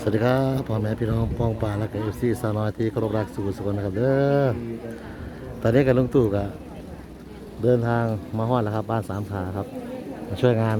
สวัสดีครับพ่อแม่พี่น้องป้องปลาและก็เอฟซีสาวน้อยที่เคารพรักสู่สุขนะครับเด้อตอนนี้กับลุงตู่ก็เดินทางมาฮอดแล้วครับ บ้านสามขาครับ มาช่วยงาน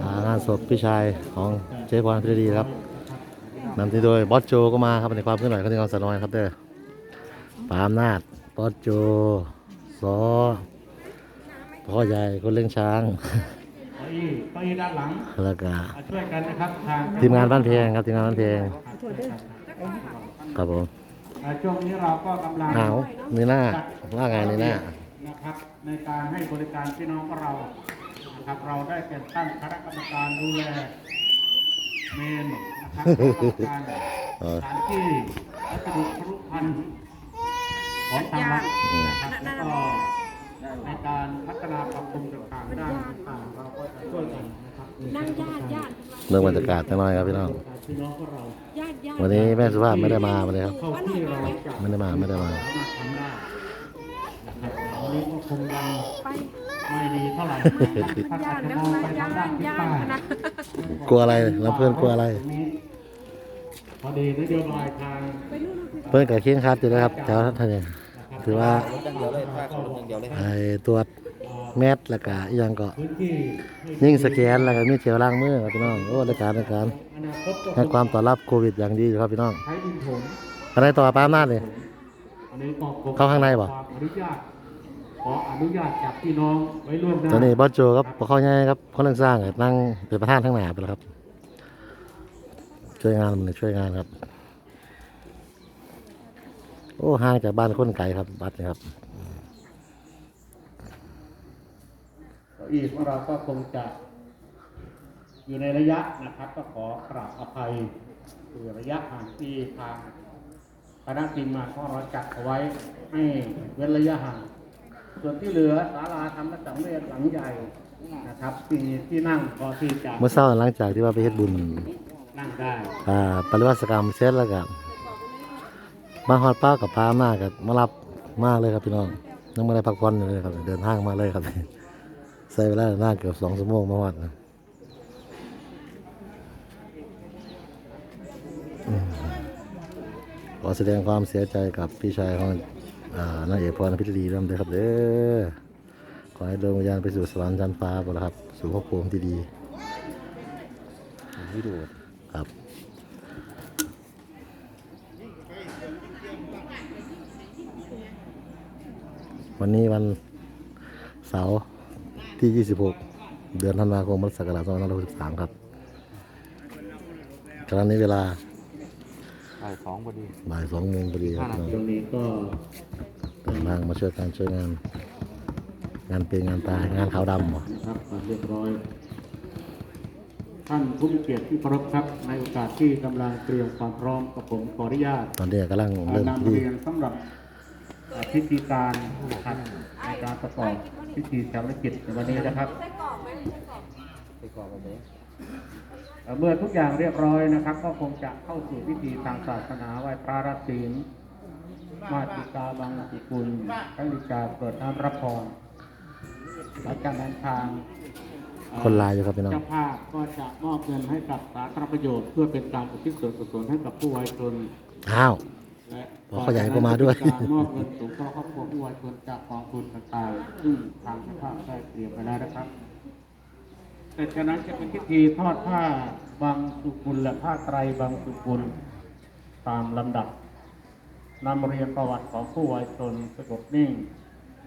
อ่างานศพพี่ชายของเจ๊พรพิรดีครับนำทีโดยบอสโจก็มาครับในความเคลื่อนไหวของทีมงานสาวน้อยครับเด้อปาอำนาจบอสโจซอพ่อใหญ่คนเลี้ยงช้าง อี้เก้าอี้ด้านหลังแล้วก็มาช่วยกันนะครับทางทีมงานบ้านเพลงครับทีมงานบ้านเพลงครับผมอ่าช่วงนี้เราก็กำลังหนาวนี่หน้าว่าไงนี่หน้านะครับ ในการให้บริการพี่น้องของเรานะครับเราได้แต่งตั้งคณะกรรมการดูแลเมนนะครับการเออสถานที่วัสดุครุพันธ์ของทางวัดนะครับแล้วก็ในการพัฒนาปรับปรุง เรื่องบรรยากาศจังหน่อยครับพี่น้องพี่น้องของเราญาติญาติวันนี้แม่สุภาพไม่ได้มาวันนี้ครับเท่าที่เราจะไม่ได้มาไม่ได้มาสามารถทำได้นะครับวันนี้ก็คงยังไปไม่ดีเท่าไหร่ท่านญาอาจติจะแล้วมองนะไปทาญางด้านติทิศญาใต้ตินะกลัวอะไรแล้วเพื่อนกลัวอะไรตงนี้พอดีนโยบายทางเพื่อนกับเคียงคัดอยู่นะครับแถวท่านเนี่ยถือว่าอย่างเดียวเลยผ้าเขาลงอย่างเดียวเลยไอ้ตรวจ แมสแล้วก็อีกอย่างก็พื้นที่ยิ่งสแกนแล้วก็มีเจลล้างมือครับพี่น้องโอ้รายการรายการอนาคตก็ให้ความต้อนรับโควิดอย่างดีอยู่ครับพี่น้องใช้ดินถมอะไรต่อปาล์มนาดเลยอันนี้ก็คเข้าข้างในบ่ขออนุญาตขออนุญาตจากพี่น้องไว้ล่วงหน้าตอนนี้บอสโจครับปกครองใหญ่ครับเขาเรื่องสร้างก็นั่งเป็นประธานทั้งหนาไปแล้วครับ ช่วยงานมันช่วยงานครับ โอ้ห่างจากบ้านคนไกลครับบัดนี่ครับ เก้าอี้ของเราก็คงจะ อยู่ในระยะนะครับ ก็ขอกราบอภัยคือระยะห่างที่ทางคณะทีมงานของเราจัดเอาไว้ให้เว้นระยะห่าง ส่วนที่เหลือศาลาธรรมสังเวชหลังใหญ่นะครับมีที่นั่งพอที่จะเมื่อเช้าหลังจากที่ว่าไปเฮ็ดบุญนั่งได้อ่าปริวัติกรรมเสร็จแล้วก็มาฮอดป้ากับพามากับมารับมาเลยครับพี่น้องยังไม่ได้พักผ่อนอยู่เลยครับ เดินทางมาเลยครับ ใช้เวลาเดินทาเกือบสองชั่วโมงมาฮอดนะขอแสดงความเสียใจกับพี่ชายของอ่านางเอกพรพิรีด้วยครับเด้อขอให้ดวงวิญญาณไปสู่สวรรค์ชั้นฟ้าบ่ละครับ สู่ภพภูมิที่ดีวิดีโอครับวันนี้วันเสาร์ ที่ 26 เดือนธันวาคมพุทธศักราช2563 ครับขณะนี้เวลาบ่ายสองพอดีบ่ายสองโมงพอดีครับตรงนี้ก็เดินทางมาช่วยการช่วยงาน งานเป็นงานตายงานขาวดำเหรอครับเรียบร้อย ท่านผู้มีเกียรติที่เคารพครับ ในโอกาสที่กำลังเตรียมความพร้อมกับผมขออนุญาตตอนนี้กำลังเริ่มนำที่เรียนสำหรับอ่าพิธีการนะครับในการประกอบ พิธีชาปนกิจในวันนี้นะครับไปก่อนเลยเอ่อเมื่อทุกอย่างเรียบร้อยนะครับ ก็คงจะเข้าสู่พิธีทางศาสนาไหว้พระรับศีลมาติกาบังสิกุลพระลิกาเปิดน้ำรับพรหลังจากนั้นทางเอ่อคนลายอยู่ครับพี่น้องเจ้าภาพก็จะมอบเงินให้กับสาธารณประโยชน์ เพื่อเป็นการอุทิศส่วนกุศลให้กับผู้วายชนอ้าวและ ขอขยายเข้ามาด้วยการมอบเงินสงเคราะห์ครอบครัวผู้วายชนจากกองทุนต่างๆซึ่งทางเจ้าภาพได้เตรียมไปแล้วนะครับแต่จากนั้นจะเป็นพิธีทอดผ้าบางสุกุลและผ้าไตรบางสุกุลตามลำดับนำเรียนประวัติของผู้วายชนสงบนิ่ง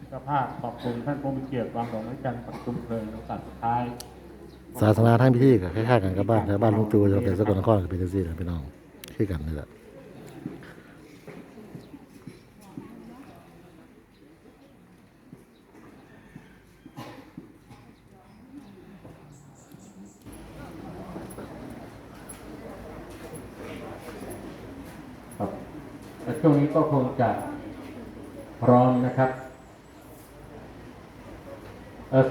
เจ้าภาพขอบคุณท่านผู้มีเกียรติวางดอกไม้จันทร์ประชุมเพลิงในโอกาสสุดท้ายศาสนาทั้งพิธีก็คล้ายๆกันกับบ้านแต่บ้านลุงจูจะเป็นสกลนครกับเป็นจังซี่นะพี่น้องคือกันนี่แหละ แต่ช่วงนี้ก็คงจะพร้อมนะครับ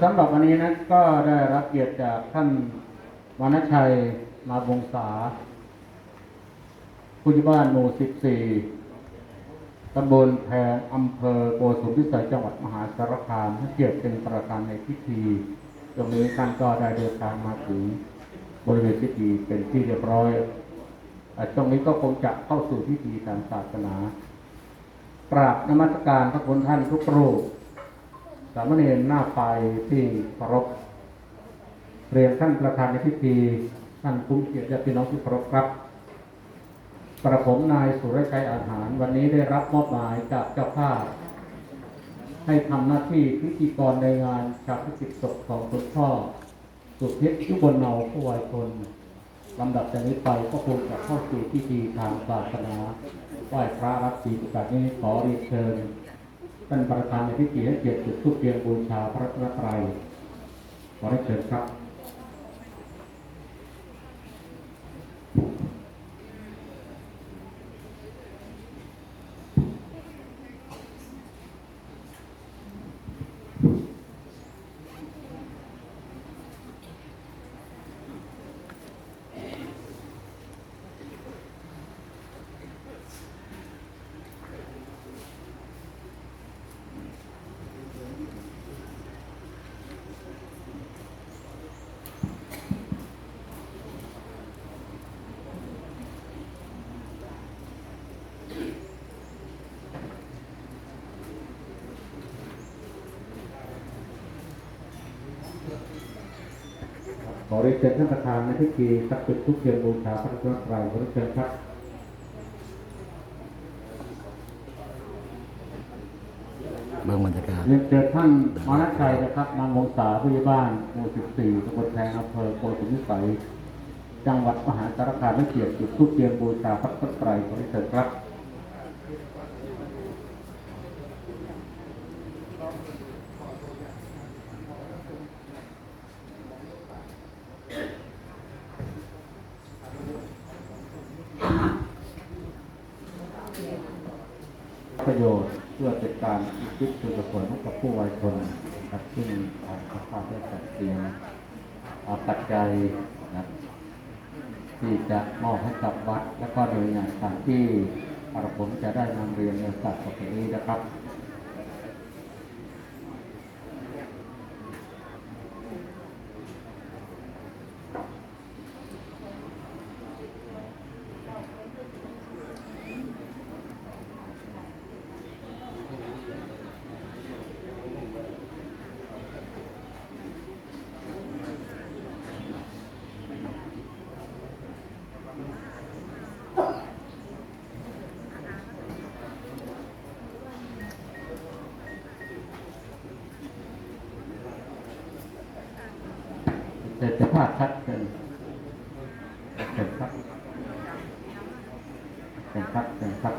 สำหรับวันนี้นั้นก็ได้รับเกียรติจากท่านวรรณชัยมาบงษาผู้ใหญ่บ้านหมู่ 14 ตำบลแพงอำเภอโกสุมพิสัยจังหวัดมหาสารคามให้เกียรติเป็นประธานในพิธี ตรงนี้ท่านก็ได้เดินทางมาถึงบริเวณพิธีเป็นที่เรียบร้อย ตรงนี้ก็คงจะเข้าสู่พิธีทางศาสนากราบนมัสการพระคุณท่านทุกรูป สามเณรหน้าไฟที่เคารพเรียนท่านประธานในพิธีท่านคุ้มเกียรติญาติพี่น้องที่เคารพครับกระผมนายสุรชัยอาหาร วันนี้ได้รับมอบหมายจากเจ้าภาพให้ทำหน้าที่พิธีกรในงานชาปนกิจศพของคุณพ่อ สุพิษยุบนเนาผู้วัยชน ลำดับจากนี้ไปก็คงจะเข้าสู่พิธีทางศาสนาไหว้พระรับศีลโอกาสนี้ขอเรียนเชิญท่านประธานในพิธีให้เกียรติจุดทุกเทียนบูชาพระรัตนตรัยขอได้เชิญครับ ขอเรียนเชิญท่านประธานในพิธีสักจุดทุกเทียนบูชาพระรัตนตรัยขอเรียนเชิญครับเบื้องบรรยากาศเรียนเชิญท่านมานัชัยนะครับนางวงศาผู้ใหญ่บ้านหมู่14ตำบลแพงอำเภอโพธิวิสัยจังหวัดมหาสารคามได้เกียรติจุดทุกเทียนบูชาพระรัตนตรัยขอเรียนเชิญครับ ประโยชน์เพื่อเป็นการอุทิศส่วนกุศลให้กับผู้วายชนนะครับซึ่งทางพระพาได้จัดเตรียมอาปัจจัยนะที่จะมอบให้กับวัด และก็โดยงานต่างที่กรผมจะได้นำเรียนในสัตว์ต่อไปนี้นะครับ เสร็จภาพชัดเจนเสร็จครับเสร็จครับเสร็จครับ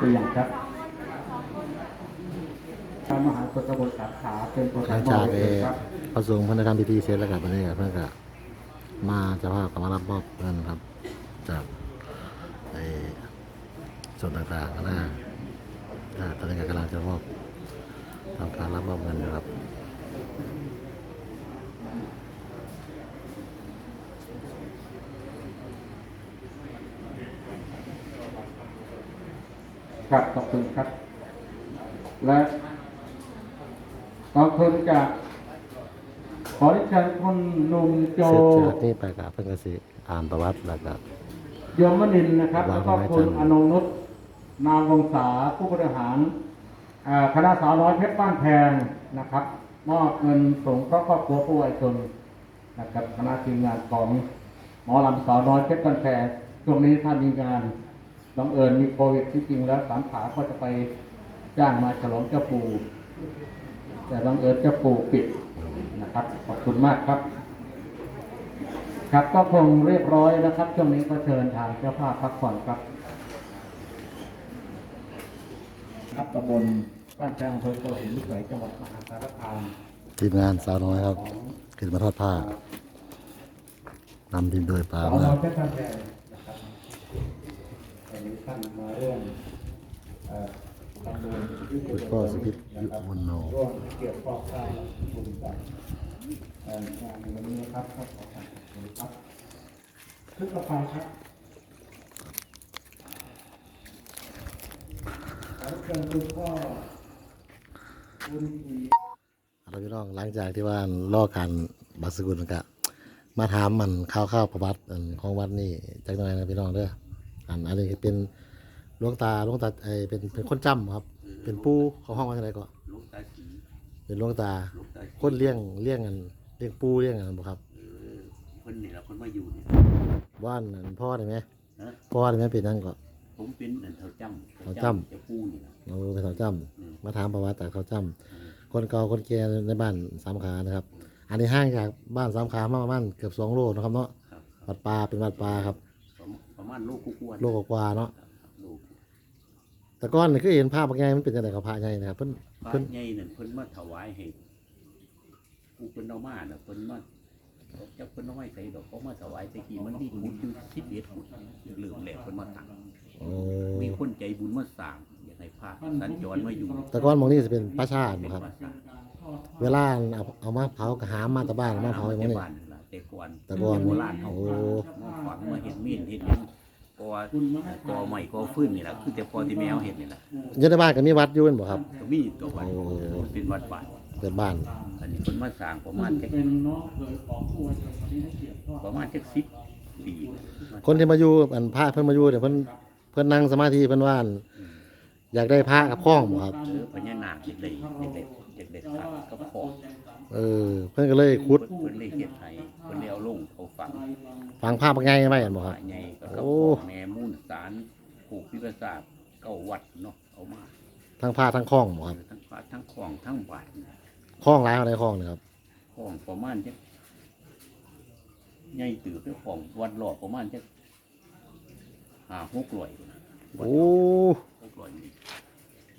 ตัวอย่างครับพระมหาพุทธบริษัทขาเป็นตัวหลังจากเอ่อพระสงฆ์พิ่นได้ทำพิธีเสร็จแล้วกับวันนี้ก็เพิ่นก็ มาจะภาพก็มารับมอบเงินครับ จากไอ้ส่วนต่างๆนะตอนนี้กำลังจะมอบทำการรับมอบเงินอยู่ครับครับขอบคุณครับ และขอบคุณจาก ขอเรียนเชิญคุณหนุ่มโจเสร็จจากนี้ไปกับเพิ่นก็สิอ่านประวัติแล้วก็ยมนินทร์นะครับ แล้วก็คุณอนงนุชนามวงศาผู้บริหารอ่าคณะสาวน้อยเพชรบ้านแพงนะครับมอบเงินสงเคราะห์ครอบครัวผู้วัยชนนะครับคณะทีมงานของหมอลำสาวน้อยเพชรบ้านแพงช่วงนี้ถ้ามีงานบังเอิญมีโควิดที่จริงแล้วสามขาก็จะไปจ้างมาฉลองเจ้าปู่แต่บังเอิญเจ้าปู่ปิด นะครับขอบคุณมากครับ ครับก็คงเรียบร้อยนะครับ ช่วงนี้ก็เชิญทางเจ้าภาพพักผ่อนครับครับตำบลบ้านแจ้งอำเภอโพธิ์วิสัยจังหวัดมหาสารคามทีมงานสาวน้อยครับขึ้นมาทอดผ้านำทีมโดยปาสาวมาน้อยเพชรบ้านแพงนะครับวันนี้ท่านมาร่วมเอ่อทำบุญที่คุณพ่อสุพิษยุบนโนร่วมเกี่ยวข้องกับบุญกับเอ่อ วันนี้นะครับก็ขอขอบคุณครับชุดต่อไปครับเราพี่น้องหลังจากที่ว่าล่อการบัสกุลกะมาถามมันข้าวข้าวประวัติของวัดนี่จังหน่อนะพี่น้องเด้ออันอันนี้เป็นลวงตาลวงตาไอเป็นเป็นคนจ้ำครับ เป็นปู้ขางห้องว่าอะไรก่อนเป็นลวงตาคนเลี้ยงเลี้ยงกัน ลี้ยงปู่เลี้ยงกันบ่ครับเออคนนี่แหละคนมาอยู่เนี่ยว่านอันพ่อได้ไหมนะพ่อได้ไหมเป็นนั่นก็ ผมเป็นนั่นเท่าจำเท่าจำจะปูนี่นะเราไปเขาจำมาถามประวัติแต่เขาจำคนเก่าคนแก่ในบ้านสามขานะครับ อันนี้ห่างจากบ้านสามขามาประมาณเกือบสองโลนะครับเนาะครับวัดปลาเป็นวัดปลาครับ ประมาณประมาณโลกกวนโลกกว่าๆเนาะโลกแต่ก้อนนี่คือเห็นภาพบางไงมันเป็นยังไงกับพระไงนะครับเพิ่น พระเพิ่น ใหญ่นั่นเพิ่นมาถวายให้ ผู้เพิ่นเอามาน่ะเพิ่นมาจะเพิ่นเอาไว้ใส่ดอกเขามาถวายตะกี้มันดีขุดอยู่คิดเด็ดขุดลืมแล้วเพิ่นมาตั้งโอ้มีคนใจบุญมาสร้างอยากให้พระสัญจรมาอยู่แต่ก้อนหมองนี้จะเป็นประชาติเป็นครับพระสร้างเวลาเอาเอามาเผากระหามมาแตะบ้านมาเผาอย่างแต่นี้บ้านนั่นล่ะแต่ก่อนแต่ก่อนโบราณเขาโอ้มาฝังมาเห็ดมีดเห็ดหยัง เพราะว่าก่อใหม่ก่อฟื้นนี่แหละคือแต่พอที่แมวเห็ดนี่แหละอยืนในบ้านก็มีวัดอยู่แม่นบ่ครับ ก็มีตัววัดโอ้เป็นวัดป่าเป็นบ้าน อันนี้คนมาสร้างประมาณจักเป็นน้องเคยของผู้ว่าจะวันนี้ให้เกียรติทอดประมาณจักสิบปีคนที่มาอยู่อันพระเพิ่นมาอยู่เนี่ยเพิ่นเพิ่นนั่งสมาธิเพิ่นว่าอั่นอยากได้พระกับข้องบ่ครับเออพญานาคเด็กเด็กเด็กเด็กเด็กครับก็พอ เออ เพิ่นก็เลยขุดเพิ่นเลยเฮ็ดให้เพิ่นเลยเอาลงเขาฝังฝังภาพบางไงไว้กันบ่ครับพระใหญ่ก็กับโอ้พ่อแม่มูลสารผูกพิพาษาเก้าวัดเนาะเอามาทั้งผ้าทั้งข้องบ่ครับทั้งพระทั้งของทั้งบาทข้องหลายเท่าใดข้องนี่ครับของประมาณจักใหญ่ตื่นเจ้าของวัดหลอกประมาณจักห้าหกร้อยนะโอ้หกร้อยนี่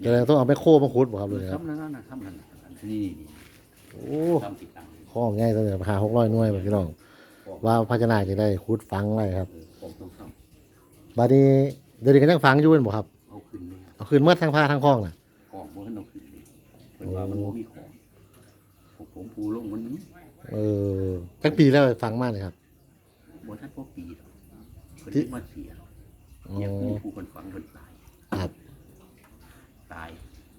จะได้ต้องเอาไปโคมาขุดบ่ครับเลยครับ ทำนั่นนะทำนั่นน่ะนี่นี่ โอ้ทำติดตั้งข้องง่ายตั้งแต่หา600หน่วยบ่พี่น้อง ว่าพระเจ้านาคจะได้ขุดฝังไว้ครับเออของต้องทบัดนี้เดี๋ยวนี้ก็ยังฝังอยู่แม่นบ่ครับำเอาขึ้นเลยเอาคืนเมื่อทั้งผ้าทั้งข้องน่ะ ของบ่ให้เอาขึ้นเลยเพิ่นว่ามันบ่มีของพวกผมปูลงมันนี้เออจักปีแล้วฝังมาเนี่ยครับ บ่ทันพอปีหรอกเพิ่นที่มาเสียอ๋ออย่างผู้ผู้คนฝังเพิ่นตาย ครับ ตาย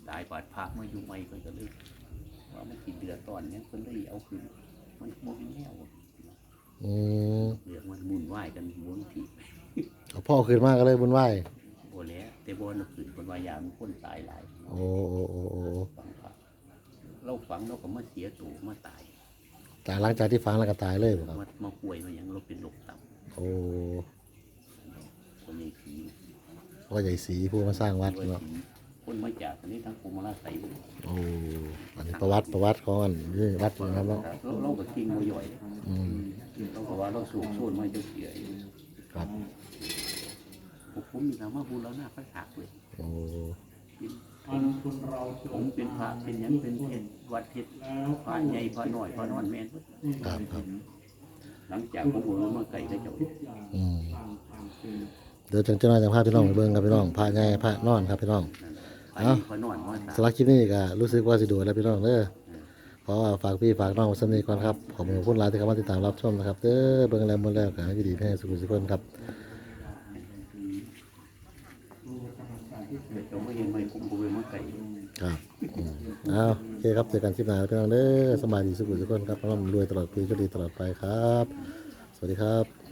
ตายบาดพระมาอยู่ใหม่เพิ่นก็เลยว่า มันสิเดือดร้อนเนี่ยเพิ่นเลยเอาขึ้นมันบ่มีแนวอืมเรื่องมันมุ่นวายกันบนที่เอาพ่อคืนมาก็เลยบุญไหว้บ่แล้วแต่บ่นขึ้นคนว่ายามคนตายหลายโอ้โอ้โอ้โอ้ฝังพระเราฝังเราก็มาเสียตัวมาตายแต่หลังจากที่ฝังแล้วก็ตายเลยบ่ครับมามาป่วยมาหยังเราเป็นโรคตับโอ้คนนี้ผีพ่อใหญ่ศรีผู้มาสร้างวัดด้วยเนาะผีคนมาจากอันนี้ทั้งภูมิลาไสบุญโอ้อันนี้ ประวัติประวัติของอันนี่วัดนะครับเนาะเราเราก็ทิ้งบ่ย่อยอืมเราก็ว่าเราสูงโซนมาจะเสียครับพวกผมมีคำว่าบูรณะพระศักดิ์เลยโอ้เป็นอันคุณเราเชิญผมเป็นพระเป็นหยังเป็นเทศวัดเทศแล้วพระใหญ่พระน้อยพระนอนแม่นครับครับหลังจากผมรู้มาไก่ได้เจ้าอืมต่างต่างคือเดี๋ยวจังจะน้อยจังพาพี่น้องไปเบิ่งครับพี่น้องพระใหญ่พระนอนครับพี่น้อง พระใหญ่พระนอนมาสำหรับคลิปนี้ก็รู้สึกว่าสิโดดแล้วพี่น้องเด้อเพราะว่าฝากพี่ฝากน้องไว้สำนีก่อนครับขอบคุณหลายที่เข้ามาติดตามรับชมนะครับเด้อเบิ่งแล้วหมดแล้วก็ให้ดีแม่สุขสุขคนครับเจ้าไม่เห็นไม่ผมบ่ไปมาไก่ ครับอืมเอาโอเคครับ เจอกันคลิปหน้าพี่น้องเด้อสบายดีสุขสุขคนครับร่ำรวยตลอดปีก็ดีตลอดไปครับ สวัสดีครับ